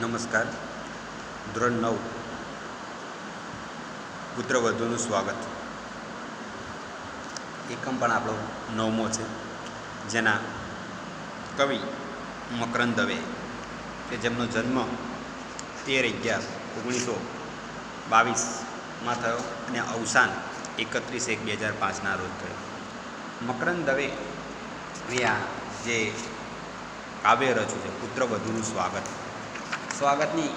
નમસ્કાર. ધોરણ નવ. પુત્રવધુનું સ્વાગત. એકમ પણ આપણો નવમો છે. જેના કવિ મકરંદ દવે કે જેમનો જન્મ તેર અગિયાર ઓગણીસો બાવીસમાં થયો અને અવસાન એકત્રીસ એક બે હજાર પાંચના રોજ થયો. મકરંદ દવે આ જે કાવ્ય રચ્યું છે, પુત્રવધુનું સ્વાગત. સ્વાગતની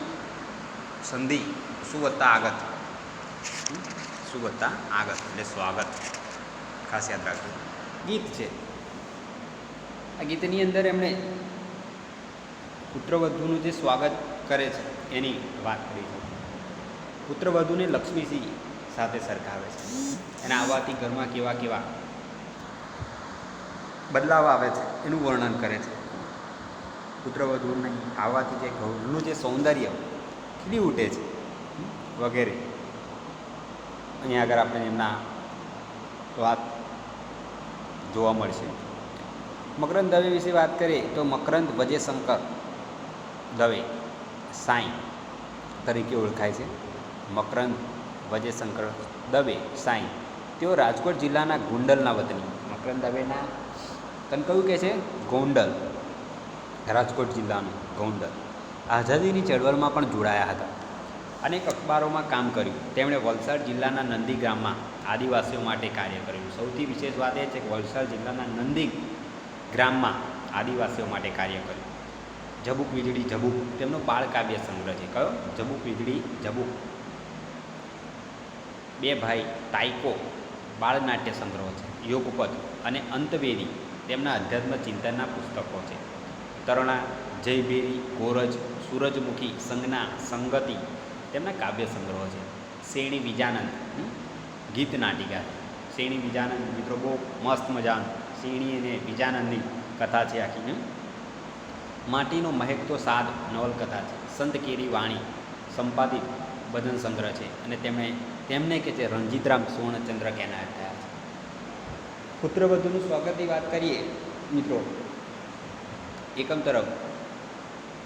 સંધિ શું વત્તા આગત. સુવત્તા આગત, એટલે સ્વાગત. ખાસ યાદ રાખજો. ગીત છે. આ ગીતની અંદર એમણે પુત્રવધુનું જે સ્વાગત કરે છે, એની વાત કરી છે. પુત્રવધુને લક્ષ્મીસિંહ સાથે સરખાવે છે. એના આવવાથી ઘરમાં કેવા કેવા બદલાવ આવે છે, એનું વર્ણન કરે છે. પુત્રવધુને આવવાથી જે ઘરનું જે સૌંદર્ય ખીલી ઉઠે છે વગેરે. અહીંયા આગળ આપણે એમના વાત જોવા મળશે. મકરંદ દવે વિશે વાત કરીએ તો મકરંદ વજયશંકર દવે, સાંઈ તરીકે ઓળખાય છે. મકરંદ વજયશંકર દવે, સાંઈ. તેઓ રાજકોટ જિલ્લાના ગુંડલના વતની. મકરંદ દવેના તને કયું કહે છે? ગોંડલ. રાજકોટ જિલ્લાનું ગોંડલ. આઝાદીની ચળવળમાં પણ જોડાયા હતા. અનેક અખબારોમાં કામ કર્યું. તેમણે વલસાડ જિલ્લાના નંદી ગામમાં આદિવાસીઓ માટે કાર્ય કર્યું. સૌથી વિશેષ વાત એ છે કે વલસાડ જિલ્લાના નંદી ગ્રામમાં આદિવાસીઓ માટે કાર્ય કર્યું. જબુક વીજળી જબુક તેમનો બાળકાવ્ય સંગ્રહ છે. કયો? જબુક વીજળી જબુક બે ભાઈ તાઇકો બાળનાટ્ય સંગ્રહ છે. યોગપદ અને અંતવેદી તેમના અધ્યાત્મ ચિંતનના પુસ્તકો છે. તરણા જયબેરી, ગોરજ, સૂરજમુખી, સંજ્ઞા, સંગતિ, તેમના કાવ્ય સંગ્રહો છે. શ્રેણી બીજાનંદ ગીત નાટિકા. શ્રેણી બીજાનંદ મિત્રો બહુ મસ્ત મજાનું. શ્રેણી અને બીજાનંદની કથા છે આખી માટીનો માટીનો મહેકતો સાદ નવલકથા છે. સંત કેરી વાણી, સંપાદિત ભજન સંગ્રહ છે. અને તેમણે, તેમને કે છે રણજીતરામ સુવર્ણચંદ્રક એનાયત થયા છે. પુત્રવધુનું સ્વાગતની વાત કરીએ, મિત્રો. એકમ તરફ.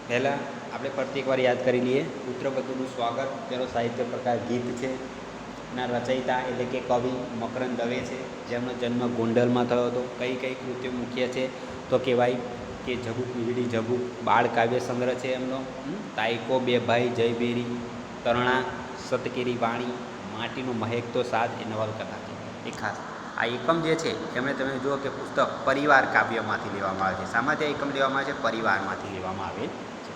પહેલાં આપણે ફરતી એકવાર યાદ કરી લઈએ. પુત્રવધુનું સ્વાગત, તેનો સાહિત્ય પ્રકાર ગીત છે. ના રચયિતા એટલે કે કવિ મકરંદ દવે છે. જેમનો જન્મ ગોંડલમાં થયો હતો. કઈ કઈ કૃત્યો મુખ્ય છે? તો કહેવાય કે જબુક વીજળી જબુક બાળ કાવ્ય સંગ્રહ છે એમનો. તાયકો, બે ભાઈ જયબેરી તરણા, સતકેરી વાણી, માટીનો મહેક તો સાદ એ નવલકથા છે. એ ખાસ. આ એકમ જે છે, એમણે તમે જુઓ કે પુસ્તક પરિવાર કાવ્યમાંથી લેવામાં આવે છે. સામાન્ય એકમ લેવામાં આવે છે? પરિવારમાંથી લેવામાં આવે છે.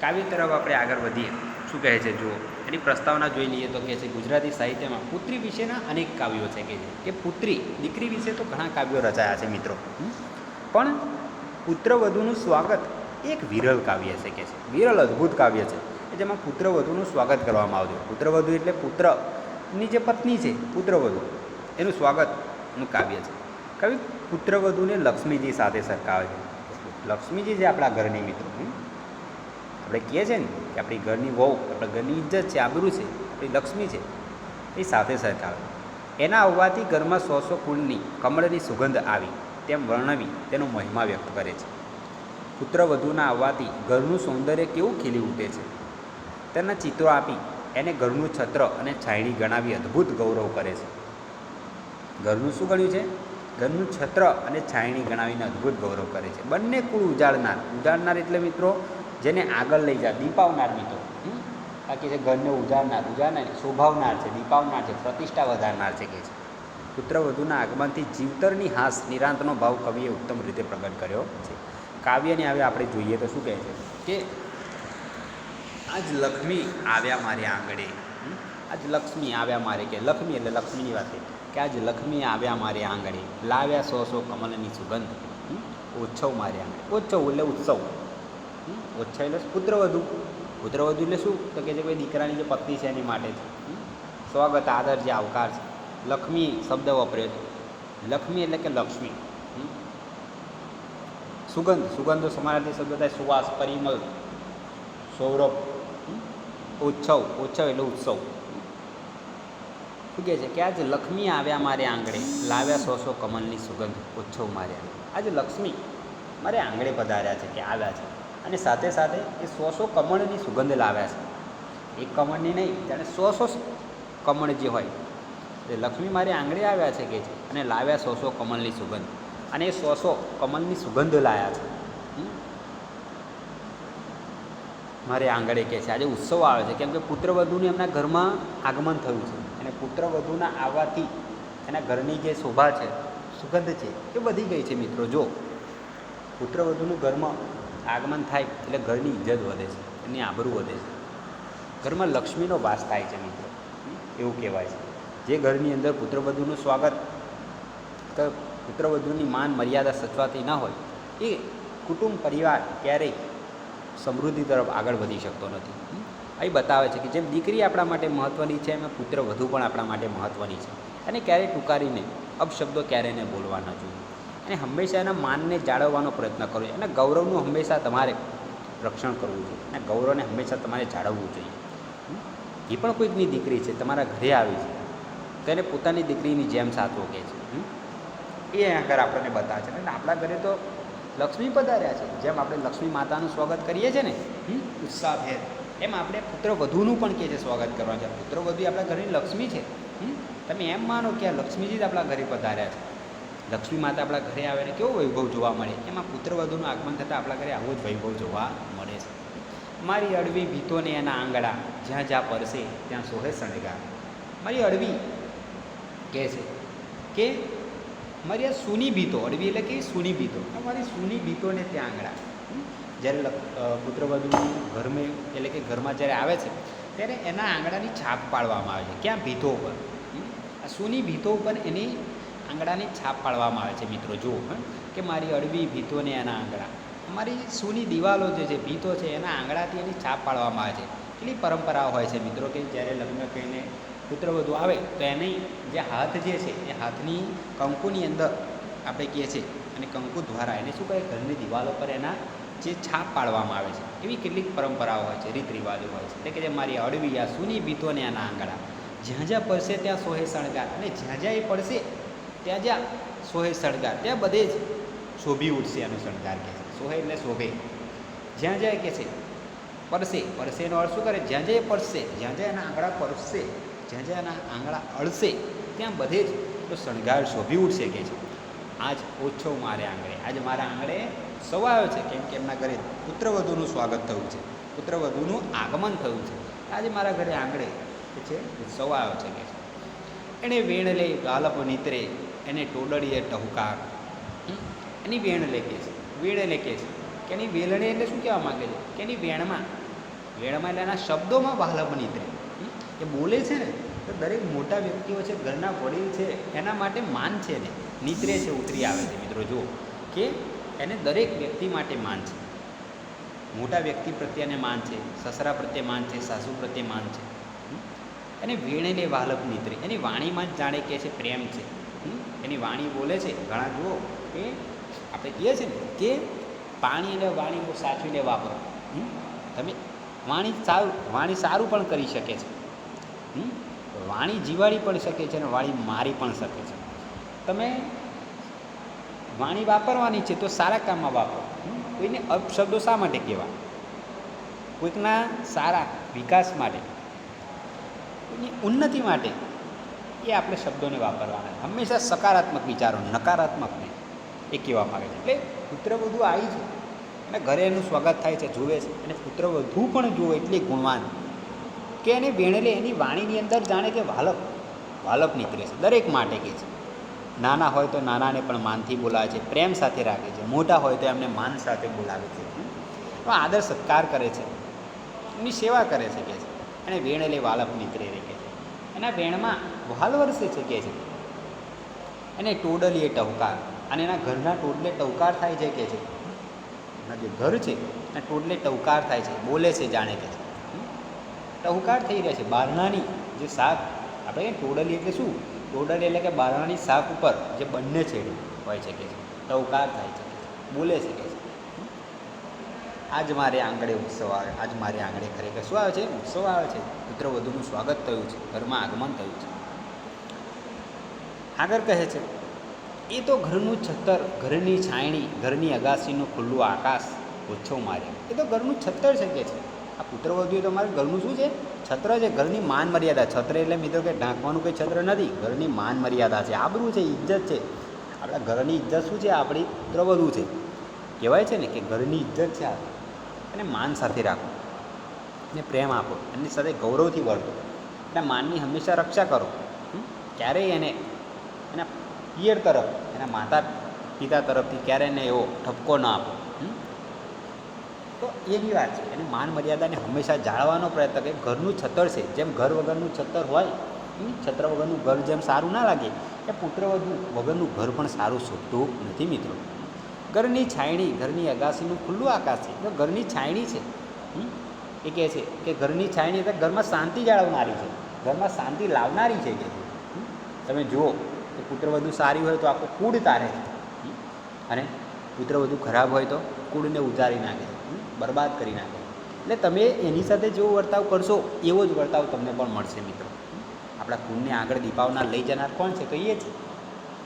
કાવ્ય તરફ આપણે આગળ વધીએ. શું કહે છે? જુઓ. એની પ્રસ્તાવના જોઈ લઈએ તો કહે છે, ગુજરાતી સાહિત્યમાં પુત્રી વિશેના અનેક કાવ્યો છે. કે કે પુત્રી, દીકરી વિશે તો ઘણા કાવ્યો રચાયા છે મિત્રો. પણ પુત્રવધુનું સ્વાગત એક વિરલ કાવ્ય છે કે છે. વિરલ અદ્ભુત કાવ્ય છે. કે જેમાં પુત્રવધુનું સ્વાગત કરવામાં આવતું પુત્રવધુ એટલે પુત્રની જે પત્ની છે, પુત્રવધુ. એનું સ્વાગતનું કાવ્ય છે. કવિ પુત્રવધુને લક્ષ્મીજી સાથે સરખાવે છે. લક્ષ્મીજી જે આપણા ઘરની મિત્રો. આપણે કહીએ છીએ ને કે આપણી ઘરની વહુ, આપણા ઘરની ઇજ્જત છે, આબરૂ છે, આપણી લક્ષ્મી છે, એ સાથે સરખાવે એના આવવાથી ઘરમાં સો સો કુળની, કમળની સુગંધ આવી, તેમ વર્ણવી, તેનો મહિમા વ્યક્ત કરે છે. પુત્રવધુના આવવાથી ઘરનું સૌંદર્ય કેવું ખીલી ઉઠે છે. તેના ચિત્રો આપી, એને ઘરનું છત્ર અને છાયણી ગણાવી અદ્ભુત ગૌરવ કરે છે. ઘરનું શું ગણ્યું છે? ઘરનું છત્ર અને છાયણી ગણાવીને અદ્ભુત ગૌરવ કરે છે. બંને કુળ ઉજાડનાર ઉજાડનાર એટલે મિત્રો, જેને આગળ લઈ જાય દીપાવનાર મિત્રો? બાકી છે ઘરને ઉજાડનાર ઉજાડનાર શોભાવનાર છે, દીપાવનાર છે, પ્રતિષ્ઠા વધારનાર છે કે છે. પુત્રવધુના આગમનથી જીવતરની હાસ, નિરાંતનો ભાવ કવિએ ઉત્તમ રીતે પ્રગટ કર્યો છે. કાવ્યને હવે આપણે જોઈએ તો શું કહે છે? કે આજ લક્ષ્મી આવ્યા મારે હમ? આજ લક્ષ્મી આવ્યા મારે કે લક્ષ્મી એટલે લક્ષ્મીની વાત કે આજ લક્ષ્મી આવ્યા મારી આંગણે, લાવ્યા સો સો કમલની સુગંધ. ઓછવ મારી આંગણે. ઓછવ એટલે ઉત્સવ? ઉત્સવ એટલે પુત્રવધુ. પુત્રવધુ એટલે શું? તો કે જે કોઈ દીકરાની જે પત્ની છે એની માટે છે સ્વાગત, આદર, જે આવકાર છે. લક્ષ્મી શબ્દ વપરાય છે. લક્ષ્મી એટલે કે લક્ષ્મી? સુગંધ. સુગંધો સમાનાર્થી શબ્દ થાય સુવાસ, પરિમલ, સૌરભ? ઉત્સવ. ઉત્સવ એટલે ઉત્સવ. શું કહે છે કે આજ લક્ષ્મી આવ્યા મારે આંગણે. લાવ્યા સો સો કમલની સુગંધ, ઉત્સવ માર્યા આજે લક્ષ્મી મારે આંગણે પધાર્યા છે કે આવ્યા છે. અને સાથે સાથે એ સો સો કમળની સુગંધ લાવ્યા છે. એક કમળની નહીં, જાણે સો સો કમળ જે હોય. એ લક્ષ્મી મારે આંગળે આવ્યા છે કે છે? અને લાવ્યા સો સો કમળની સુગંધ. અને એ સો સો કમળની સુગંધ લાવ્યા છે? મારે આંગળે કહે છે. આજે ઉત્સવ આવે છે. કેમ કે પુત્રવધુને એમના ઘરમાં આગમન થયું છે. અને પુત્રવધુના આવવાથી એના ઘરની જે શોભા છે, સુગંધ છે, એ વધી ગઈ છે મિત્રો, જો. પુત્રવધુનું ઘરમાં આગમન થાય એટલે ઘરની ઇજ્જત વધે છે, એની આબરૂ વધે છે. ઘરમાં લક્ષ્મીનો વાસ થાય છે મિત્રો, એવું કહેવાય છે. જે ઘરની અંદર પુત્રવધુનું સ્વાગત તો પુત્રવધુની માન મર્યાદા સચવાતી ન હોય, એ કુટુંબ, પરિવાર ક્યારેય સમૃદ્ધિ તરફ આગળ વધી શકતો નથી. અહીં બતાવે છે કે જેમ દીકરી આપણા માટે મહત્ત્વની છે, એમ પુત્ર વધુ પણ આપણા માટે મહત્ત્વની છે. અને ક્યારેય ટૂંકારીને, અપશબ્દો ક્યારેય ને બોલવા જોઈએ. અને હંમેશા એના માનને જાળવવાનો પ્રયત્ન કરવો જોઈએ. અને ગૌરવનું હંમેશા તમારે રક્ષણ કરવું જોઈએ. અને ગૌરવને હંમેશા તમારે જાળવવું જોઈએ. એ પણ કોઈકની દીકરી છે, તમારા ઘરે આવી છે, તો એને પોતાની દીકરીની જેમ સાચવો કહે છે? એ અહીંયા આગળ આપણને બતાવે છે. અને આપણા ઘરે તો લક્ષ્મી પધાર્યા છે. જેમ આપણે લક્ષ્મી માતાનું સ્વાગત કરીએ છીએ ને? ઉત્સાહભેર એમ આપણે પુત્ર વધુનું પણ કહે છે, સ્વાગત કરવાનું છે. પુત્ર વધુ આપણા ઘરની લક્ષ્મી છે. તમે એમ માનો કે આ લક્ષ્મીજી જ આપણા ઘરે પધાર્યા છે. લક્ષ્મી માતા આપણા ઘરે આવે ને કેવો વૈભવ જોવા મળે? એમાં પુત્ર વધુનું આગમન થતાં આપણા ઘરે આવો જ વૈભવ જોવા મળે છે. મારી અડવી ભીતોને એના આંગળા, જ્યાં જ્યાં પરસે ત્યાં સોહે શણગાર. મારી અડવી કહે છે કે મારી આ સૂની ભીતો, અડવી એટલે કે સૂની ભીતો. મારી સૂની ભીતોને ત્યાં આંગળા? જ્યારે પુત્રવધુનું ઘરમાં, એટલે કે ઘરમાં જ્યારે આવે છે, ત્યારે એના આંગળાની છાપ પાડવામાં આવે છે. ક્યાં? ભીતો ઉપર? આ સૂની ભીતો ઉપર એની આંગળાની છાપ પાડવામાં આવે છે, મિત્રો. જુઓ? કે મારી અડવી ભીતોને એના આંગળા અમારી સૂની દિવાલો જે છે, ભીતો છે, એના આંગળાથી એની છાપ પાડવામાં આવે છે. કેટલી પરંપરાઓ હોય છે, મિત્રો, કે જ્યારે લગ્ન કરીને પુત્રવધુ આવે, તો એની જે હાથ જે છે, એ હાથની કંકુની અંદર આપણે કહીએ છીએ, અને કંકુ દ્વારા એને શું કહે? ઘરની દિવાલો પર એના જે છાપ પાડવામાં આવે છે. એવી કેટલીક પરંપરાઓ હોય છે, રીત રિવાજો હોય છે. એટલે કે જે મારી અડવી આ સુની ભીતોને આના આંગળા જ્યાં જ્યાં પડશે ત્યાં સોહે શણગાર. અને જ્યાં જ્યાં એ પડશે, ત્યાં જ્યાં સોહે શણગાર. ત્યાં બધે જ શોભી ઉઠશે એનો શણગાર કહે છે. સોહે એટલે શોભે. જ્યાં જ્યાં કહે છે, પડશે. પડશેનો અર્થ શું કરે? જ્યાં જ્યાં એ પડશે, જ્યાં જ્યાં એના આંગળા પડશે, જ્યાં જ્યાં એના આંગળા અળશે ત્યાં બધે જ તો શણગાર શોભી ઉઠશે કે છે. આજ ઓછો મારે આંગળે. આજ મારા આંગળે સવાયો છે કેમ કે એમના ઘરે પુત્રવધુનું સ્વાગત થયું છે. પુત્રવધુનું આગમન થયું છે. આજે મારા ઘરે આંગળે કે છે સવાયો છે કે એણે વેણ લે ગાલપ નીતરે, એને ટોડળીએ ટહુકાર એની વેણ લે કે છે. વેણ લે કે છે. કે એની વેલણે એટલે શું કહેવા માગે છે? કે એની વેણમાં વેણમાં એટલે એના શબ્દોમાં વાલપ નીતરે. એ બોલે છે ને, તો દરેક મોટા વ્યક્તિઓ છે, ઘરના વડીલ છે, એના માટે માન છે ને, નીતરે છે, ઉતરી આવે છે. મિત્રો, જુઓ. કે એને દરેક વ્યક્તિ માટે માન છે. મોટા વ્યક્તિ પ્રત્યેને માન છે, સસરા પ્રત્યે માન છે, સાસુ પ્રત્યે માન છે? એને વીણેને વાલપ નીતરે. એની વાણીમાં જ જાણે કે છે પ્રેમ છે. એની વાણી બોલે છે. ઘણા જુઓ કે આપણે કહીએ છીએ ને કે પાણી અને વાણી બહુ સાચવીને વાપરો? તમે વાણી સારું વાણી સારું પણ કરી શકે છે? વાણી જીવાડી પણ શકે છે અને વાણી મારી પણ શકે છે. તમે વાણી વાપરવાની છે તો સારા કામમાં વાપરો. કોઈને અપશબ્દો શા માટે કહેવા? કોઈકના સારા વિકાસ માટે. કોઈની ઉન્નતિ માટે એ આપણે શબ્દોને વાપરવાના. હંમેશા સકારાત્મક વિચારો, નકારાત્મક નહીં. એ કહેવા માગે છે. એટલે પુત્રવધુ આવી છે અને ઘરે એનું સ્વાગત થાય છે જુએ છે. અને પુત્રવધુ પણ જુએ એટલી ગુણવાન. કે એને વેણેલે એની વાણીની અંદર જાણે કે વાલક વાલક નીકળે છે. દરેક માટે કે છે. નાના હોય તો નાનાને પણ માનથી બોલાવે છે, પ્રેમ સાથે રાખે છે, મોટા હોય તો એમને માન સાથે બોલાવે છે. પણ આદર સત્કાર કરે છે, એમની સેવા કરે છે કે છે. અને એટલે વાલપ નીકળે રહે છે. એના વેણમાં વાલ વરસે છે કે છે. એને ટોડલીએ ટહુકાર, અને એના ઘરના ટોડલે ટહુકાર થાય છે કે છે. એના જે ઘર છે, એના ટોડલે ટહુકાર થાય છે, બોલે છે, જાણે કે છે? ટહુકાર થઈ રહ્યા છે, બારણાની જે શાક, આપણે ટોડલી એટલે શું? ટોડલી એટલે કે બારણાની શાક ઉપર જે બંને છેડે હોય શકે છે. ટવકાર થાય છે બોલે શકે છે. આજ મારે આંગળે ઉત્સવ આવે, આજ મારે આંગળે ખરેખર શું આવે છે? ઉત્સવ આવે છે. પુત્ર વધુનું સ્વાગત થયું છે. ઘરમાં આગમન થયું છે. આગળ કહે છે, એ તો ઘરનું છત્તર, ઘરની છાયણી ઘરની અગાસીનું ખુલ્લું આકાશ ઓછો માર્યા. એ તો ઘરનું છત્તર શકે છે? આ પુત્રવધુ તો મારે ઘરનું શું છે? છત્ર છે, ઘરની માન મર્યાદા. છત્ર એટલે મિત્રો કે ઢાંકવાનું કંઈ છત્ર નથી, ઘરની માન મર્યાદા છે. આબરું છે ઇજ્જત છે. આપણા ઘરની ઇજ્જત શું છે? આપણી પુત્રવધુ છે. કહેવાય છે ને કે ઘરની ઇજ્જત છે આ. અને માન સાથે રાખો. અને પ્રેમ આપો. એની સાથે ગૌરવથી વર્તો એટલે માનની હંમેશા રક્ષા કરો? ક્યારેય એને, એના પિયર તરફ, એના માતા પિતા તરફથી ક્યારેય એને એવો ઠપકો ન આપો? તો એવી વાત છે. એને માન મર્યાદાને હંમેશા જાળવવાનો પ્રયત્ન કરે ઘરનું છતર છે. જેમ ઘર વગરનું છતર હોય છત્ર વગરનું ઘર જેમ સારું ના લાગે એ પુત્ર વગરનું ઘર પણ સારું શોધતું નથી મિત્રો. ઘરની છાયણી ઘરની અગાસીનું ખુલ્લું આકાશ છે. તો ઘરની છાયણી છે. એ કહે છે કે ઘરની છાયણી એટલે ઘરમાં શાંતિ જાળવનારી છે. ઘરમાં શાંતિ લાવનારી છે કે તમે જુઓ કે પુત્રવધુ સારી હોય તો આખું કૂડ તારે અને પુત્ર પુત્રવધુ ખરાબ હોય તો કૂડને ઉજારી નાખે? બરબાદ કરી નાખે. એટલે તમે એની સાથે જેવો વર્તાવ કરશો, એવો જ વર્તાવ તમને પણ મળશે મિત્રો. આપણા કુંડને આગળ દીપાવનાર લઈ જનાર કોણ છે? કહીએ છીએ?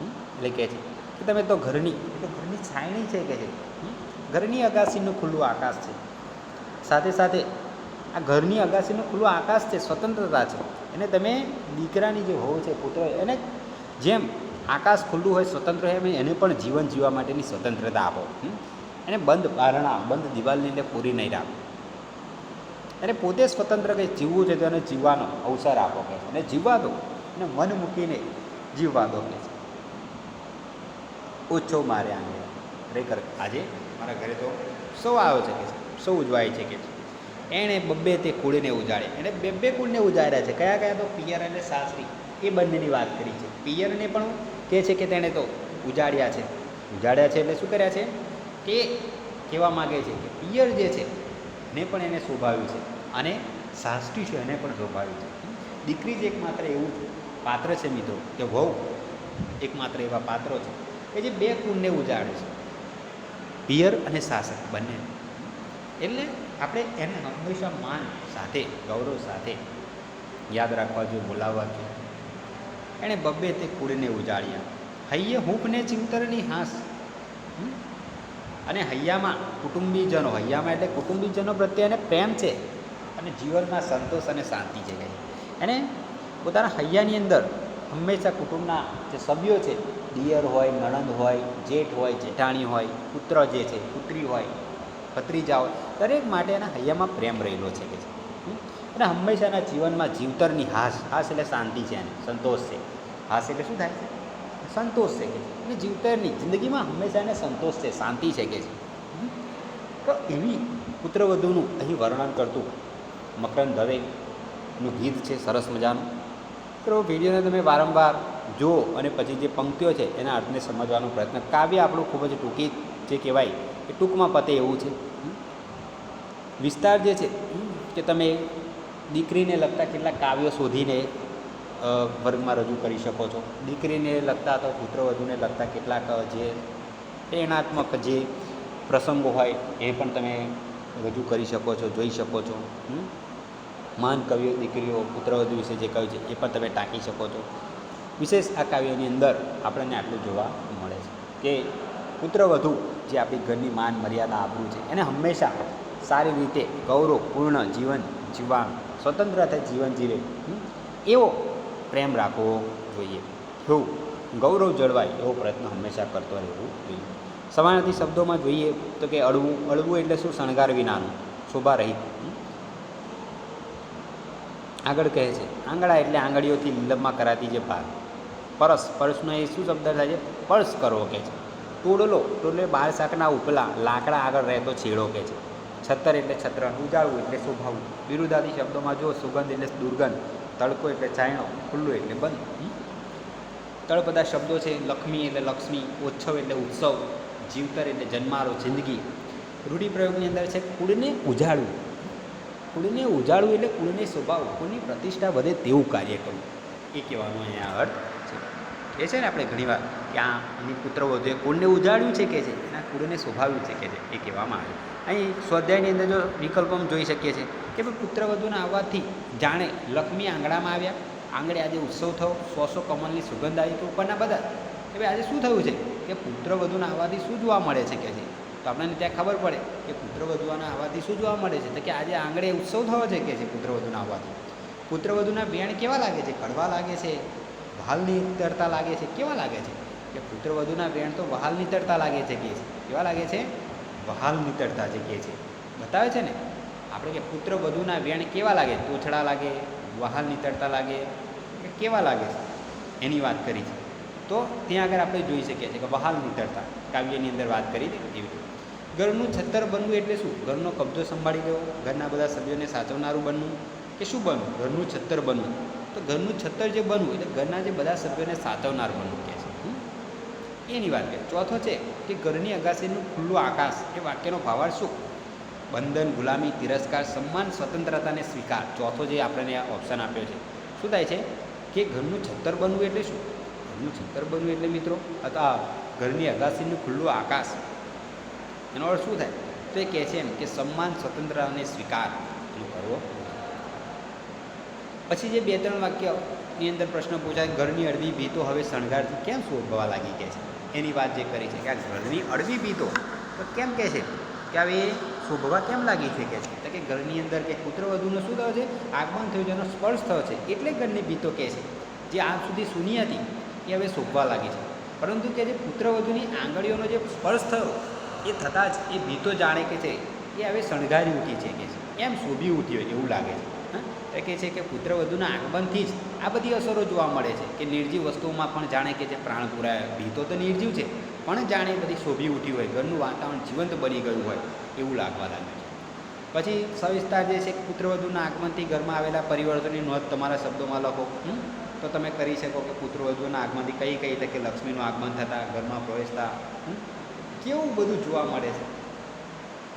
એટલે કહે છે કે તમે તો ઘરની એટલે ઘરની છાયણી છે કે છે. ઘરની અગાસીનું ખુલ્લું આકાશ છે. સાથે સાથે આ ઘરની અગાસીનું ખુલ્લું આકાશ છે, સ્વતંત્રતા છે. એને તમે દીકરાની જે હોવ છે, પુત્ર, એને જેમ આકાશ ખુલ્લું હોય, સ્વતંત્ર હોય એને પણ જીવન જીવવા માટેની સ્વતંત્રતા આપો? એને બંધ બારણા બંધ દિવાલની અંદર પૂરી નહીં રાખો. અને પોતે સ્વતંત્ર કંઈ જીવવું છે તો એને જીવવાનો અવસર આપો કે છે. અને જીવવા દો અને મન મૂકીને જીવવા દો કે છે. ઓછો મારે આંગે ખરેખર આજે મારા ઘરે તો સૌ આવ્યો છે કે સૌ ઉજવાય છે કે એણે બબ્બે તે કુળને ઉજાડે એણે બે બે કુળને ઉજાડ્યા છે. કયા કયા તો? પિયર અને સાસરી. એ બંનેની વાત કરી છે. પિયરને પણ કહે છે કે તેણે તો ઉજાડ્યા છે. ઉજાડ્યા છે એટલે શું કર્યા છે? કે કહેવા માગે છે કે પિયર જે છે, ને પણ એને શોભાવ્યું છે. અને સાસરી છે, એને પણ શોભાવ્યું છે. દીકરી જ એકમાત્ર એવું પાત્ર છે મિત્રો, કે વહુ એકમાત્ર એવા પાત્રો છે. કે જે બે કુળને ઉજાડે છે. પિયર અને શાસક બંને. એટલે આપણે એને હંમેશા માન સાથે, ગૌરવ સાથે યાદ રાખવા જોઈએ, બોલાવવા જોઈએ. એણે બબ્બે તે કુળને ઉજાડ્યા હૈયે હૂંફને ચિંતરની હાસ? અને હૈયામાં કુટુંબીજનો, હૈયામાં એટલે કુટુંબીજનો પ્રત્યે એને પ્રેમ છે અને જીવનમાં સંતોષ અને શાંતિ છે કંઈ એને પોતાના હૈયાની અંદર હંમેશા કુટુંબના જે સભ્યો છે, દિયર હોય, નણંદ હોય, જેઠ હોય, જેઠાણી હોય, પુત્ર જે છે, પુત્રી હોય, ભત્રીજા હોય, દરેક માટે એના હૈયામાં પ્રેમ રહેલો છે કે છે. અને હંમેશા એના જીવનમાં જીવતરની હાસ હાસ એટલે શાંતિ છે એને, સંતોષ છે. હાસ એટલે શું થાય છે? સંતોષ છે કે છે. અને જીવતરની જિંદગીમાં હંમેશા એને સંતોષ છે, શાંતિ છે કે છે. તો એવી પુત્રવધુનું અહીં વર્ણન કરતું મકરંદ દવેનું ગીત છે, સરસ મજાનું. તો વિડીયોને તમે વારંવાર જો અને પછી જે પંક્તિઓ છે, એના અર્થને સમજવાનો પ્રયત્ન. કાવ્ય આપણું ખૂબ જ ટૂંકી જે કહેવાય, એ ટૂંકમાં પતે એવું છે. વિસ્તાર જે છે, કે તમે દીકરીને લગતા કેટલાક કાવ્યો શોધીને વર્ગમાં રજૂ કરી શકો છો. દીકરીને લગતા તો પુત્રવધુને લગતા કેટલાક જે પ્રેરણાત્મક જે પ્રસંગો હોય એ પણ તમે રજૂ કરી શકો છો, જોઈ શકો છો? મહાન કવિઓ, દીકરીઓ, પુત્રવધુ વિશે જે કહ્યું છે એ પણ તમે ટાંકી શકો છો. વિશેષ આ કાવ્યોની અંદર આપણને આટલું જોવા મળે છે કે પુત્રવધુ જે આપણી ઘરની માન મર્યાદા આબરૂ છે, એને હંમેશા સારી રીતે ગૌરવપૂર્ણ જીવન જીવવા સ્વતંત્રતા જીવન જીવે. એવો પ્રેમ રાખવો જોઈએ. એવું ગૌરવ જળવાય એવો પ્રયત્ન હંમેશા કરતો રહેવું જોઈએ. સમાનાર્થી શબ્દોમાં જોઈએ તો કે અળવું અળવું એટલે શું? શણગાર વિનાનું શોભા રહિત આગળ કહે છે, આંગળા એટલે આંગળીઓથી લીલમમાં કરાતી જે ભાર પરસ, પરસનો એ શું શબ્દ થાય છે? પર્સ કરવો કે છે. ટોડલો ટોડલે બાર શાકના ઉપલા લાકડા આગળ રહેતો છેડો કે છે. છત્તર એટલે છત્ર ઉજાળવું એટલે શોભાવવું વિરુદ્ધાદી શબ્દોમાં જો સુગંધ એટલે દુર્ગંધ તડકો એટલે ચાયણો, ખુલ્લું એટલે બંધ. તળપદા શબ્દો છે, લક્ષ્મી એટલે લક્ષ્મી, ઉત્સવ એટલે ઉત્સવ, જીવતર એટલે જન્મારો, જિંદગી. રૂઢિપ્રયોગની અંદર છે, કુળને ઉજાળવું. કુળને ઉજાળવું એટલે કુળને સ્વભાવ કુળની પ્રતિષ્ઠા વધે તેવું કાર્ય કરવું. એ કહેવાનો અહીંયા અર્થ છે. એ છે ને આપણે ઘણીવાર કે આ પુત્ર વધુ, કુળને ઉજાળ્યું છે કે છે, એના કુળને શોભાવ્યું છે કે છે, એ કહેવામાં આવે અહીં સ્વાધ્યાયની અંદર જો વિકલ્પો જોઈ શકીએ છીએ કે ભાઈ પુત્ર વધુના આવવાથી જાણે લક્ષ્મી આંગણામાં આવ્યા. આંગળે આજે ઉત્સવ થયો. સો સો કમલની સુગંધ આવી. તો ઉપરના બધા કે ભાઈ આજે શું થયું છે? કે પુત્ર વધુના આવવાથી શું જોવા મળે છે કે છે? તો આપણને ત્યાં ખબર પડે કે પુત્રવધુના આવવાથી શું જોવા મળે છે? તો કે આજે આંગળે ઉત્સવ થયો છે કે છે પુત્રવધુના આવવાથી? પુત્રવધુના વેણ કેવા લાગે છે? કડવા લાગે છે? વહાલ નીતરતા લાગે છે? કેવા લાગે છે? કે પુત્રવધુના વેણ તો વહાલ નીતરતા લાગે છે કે કેવા લાગે છે? વહાલ નીતરતા જે કહે છે બતાવે છે ને, આપણે કે પુત્ર વધુના વેણ કેવા લાગે? તોછડા લાગે, વહાલ નીતરતા લાગે કેવા લાગે? છે એની વાત કરી છે. તો ત્યાં આગળ આપણે જોઈ શકીએ છીએ કે વહાલ નીતરતા, કાવ્યની અંદર વાત કરી છે એવી ઘરનું છત્તર બનવું એટલે શું? ઘરનો કબજો સંભાળી લેવો, ઘરના બધા સભ્યોને સાચવનારું બનવું, કે શું બનવું? ઘરનું છત્તર બનવું. તો ઘરનું છત્તર જે બનવું, એટલે ઘરના જે બધા સભ્યોને સાચવનાર બનવું? એની વાત કરીએ. ચોથો છે કે ઘરની અગાસીનું ખુલ્લું આકાશ. એ વાક્યનો ભાવાર્થ શું? બંધન, ગુલામી, તિરસ્કાર, સન્માન સ્વતંત્રતાને સ્વીકાર. ચોથો જે આપણને ઓપ્શન આપ્યો છે. શું થાય છે? કે ઘરનું છત્તર બનવું એટલે શું? ઘરનું છત્તર બનવું એટલે મિત્રો અથવા ઘરની અગાસીનું ખુલ્લું આકાશ. એનો અર્થ શું થાય? તો એ કહે છે એમ કે સન્માન સ્વતંત્રતાને સ્વીકાર. કરવો પછી જે બે ત્રણ વાક્યની અંદર પ્રશ્ન પૂછાય, ઘરની અડધી ભીતો હવે શણગારથી કેમ શોભવા લાગી? કે છે. એની વાત જે કરી છે. કે આ ઘરની અડવી ભીતો તો કેમ કહે છે? કે હવે એ શોભવા કેમ લાગી છે કે છે? તો કે ઘરની અંદર કે પુત્રવધુનો શું થયો છે? આગમન થયું છે, એનો સ્પર્શ થયો છે. એટલે ઘરની ભીતો કહે છે. જે આજ સુધી સૂની હતી, એ હવે શોભવા લાગી છે. પરંતુ કે જે પુત્રવધુની આંગળીઓનો જે સ્પર્શ થયો, એ થતાં જ એ ભીતો જાણે કે છે, એ હવે શણગારી ઉઠી છે કે છે. એમ શોભી ઉઠ્યો એવું લાગે છે. હા એ કહે છે કે પુત્રવધુના આગમનથી જ આ બધી અસરો જોવા મળે છે કે નિર્જીવ વસ્તુઓમાં પણ જાણે કે જે પ્રાણ પુરાય, ભીતો તો નિર્જીવ છે, પણ જાણે બધી શોભી ઉઠી હોય, ઘરનું વાતાવરણ જીવંત બની ગયું હોય એવું લાગવા લાગે છે પછી સવિસ્તાર જે છે પુત્રવધુના આગમનથી ઘરમાં આવેલા પરિવર્તનની નોંધ તમારા શબ્દોમાં લખો? તો તમે કરી શકો કે પુત્રવધુના આગમનથી કઈ કઈ રીતે કે લક્ષ્મીનું આગમન થતાં, ઘરમાં પ્રવેશતા? કેવું બધું જોવા મળે છે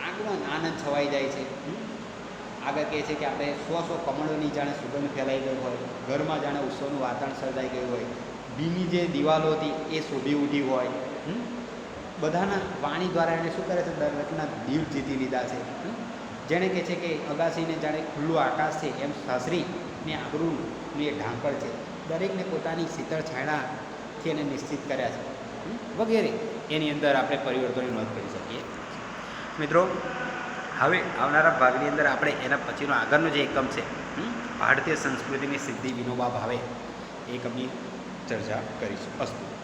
આગમન આનંદ છવાઈ જાય છે? આગળ કહે છે કે આપણે સો સો કમળોની જાણે સુગંધ ફેલાઈ ગઈ હોય, ઘરમાં જાણે ઉત્સવનું વાતાવરણ સર્જાઈ ગયું હોય ભીની જે દિવાલો હતી એ શોભી ઉઠી હોય? બધાના વાણી દ્વારા એણે શું કરે છે? દરેકના દીવ જીતી લીધા છે જેણે કહે છે કે અગાસીને જાણે ખુલ્લું આકાશ છે, એમ સાસરીને આબરૂનું એ ઢાંકળ છે. દરેકને પોતાની શીતળ છાયડાથી એને નિશ્ચિત કર્યા છે વગેરે. એની અંદર આપણે પરિવર્તનની નોંધ કરી શકીએ. મિત્રો હવે આવનારા ભાગની અંદર આપણે એના પછીનો આગળનો જે એકમ છે? ભારતીય સંસ્કૃતિની સિદ્ધિ વિનોબા ભાવે એકમની ચર્ચા કરીશું અસ્તુ